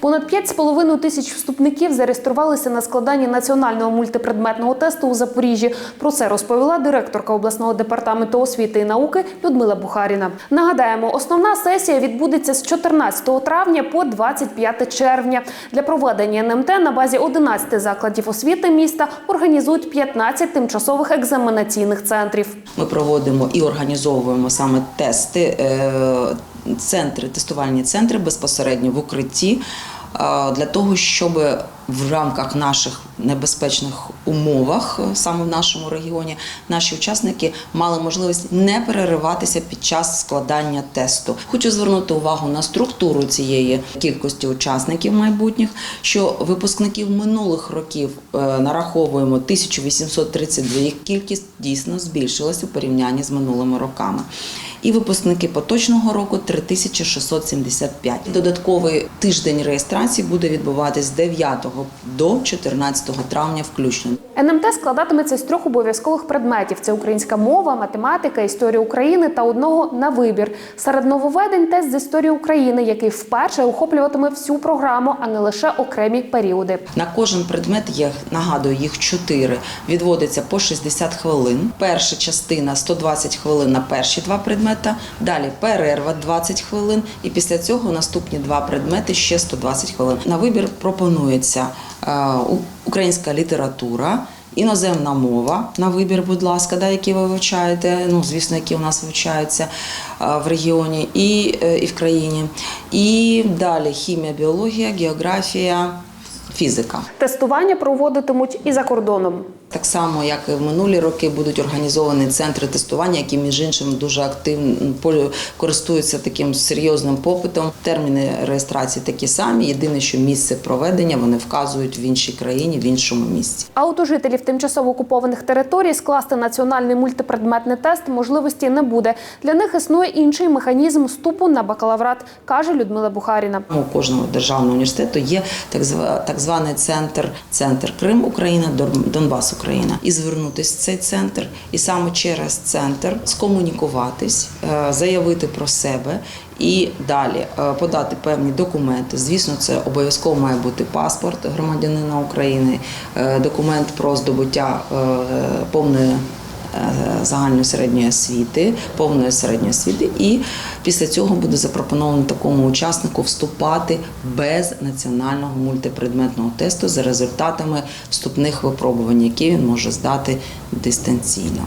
Понад 5,5 тисяч вступників зареєструвалися на складанні національного мультипредметного тесту у Запоріжжі. Про це розповіла директорка обласного департаменту освіти і науки Людмила Бухаріна. Нагадаємо, основна сесія відбудеться з 14 травня по 25 червня. Для проведення НМТ на базі 11 закладів освіти міста організують 15 тимчасових екзаменаційних центрів. Ми проводимо і організовуємо саме тести, е, центри, тестувальні центри безпосередньо в укритті е, для того, щоб в рамках наших небезпечних умовах, е, саме в нашому регіоні, наші учасники мали можливість не перериватися під час складання тесту. Хочу звернути увагу на структуру цієї кількості учасників майбутніх, що випускників минулих років е, нараховуємо 1832, їх кількість дійсно збільшилась у порівнянні з минулими роками. І випускники поточного року 3675. Додатковий тиждень реєстрації буде відбуватись з 9 до 14 травня включно. НМТ складатиметься з трьох обов'язкових предметів: це українська мова, математика, історія України та одного на вибір. Серед нововведень тест з історії України, який вперше охоплюватиме всю програму, а не лише окремі періоди. На кожен предмет є, нагадую, їх чотири. Відводиться по 60 хвилин. Перша частина 120 хвилин на перші два предмета. Далі перерва 20 хвилин. І після цього наступні два предмети ще 120 хвилин. На вибір пропонується е, українська література. Іноземна мова на вибір, будь ласка, да, які ви вивчаєте, ну звісно, які у нас вивчаються е, в регіоні і, е, і в країні. І далі хімія, біологія, географія, фізика. Тестування проводитимуть і за кордоном. Так само, як і в минулі роки, будуть організовані центри тестування, які між іншим дуже активно користуються таким серйозним попитом. Терміни реєстрації такі самі. Єдине, що місце проведення вони вказують в іншій країні, в іншому місці. А от у жителів тимчасово окупованих територій скласти національний мультипредметний тест можливості не буде. Для них існує інший механізм вступу на бакалаврат, каже Людмила Бухаріна. У кожного державного університету є так зва- так званий центр, центр Крим Україна, Дон- Донбас Україна. І звернутися в цей центр, і саме через центр скомунікуватись, е, заявити про себе. І далі е, подати певні документи. Звісно, це обов'язково має бути паспорт громадянина України, е, документ про здобуття повної загальної середньої освіти, повної середньої освіти, і після цього буде запропоновано такому учаснику вступати без національного мультипредметного тесту за результатами вступних випробувань, які він може здати дистанційно.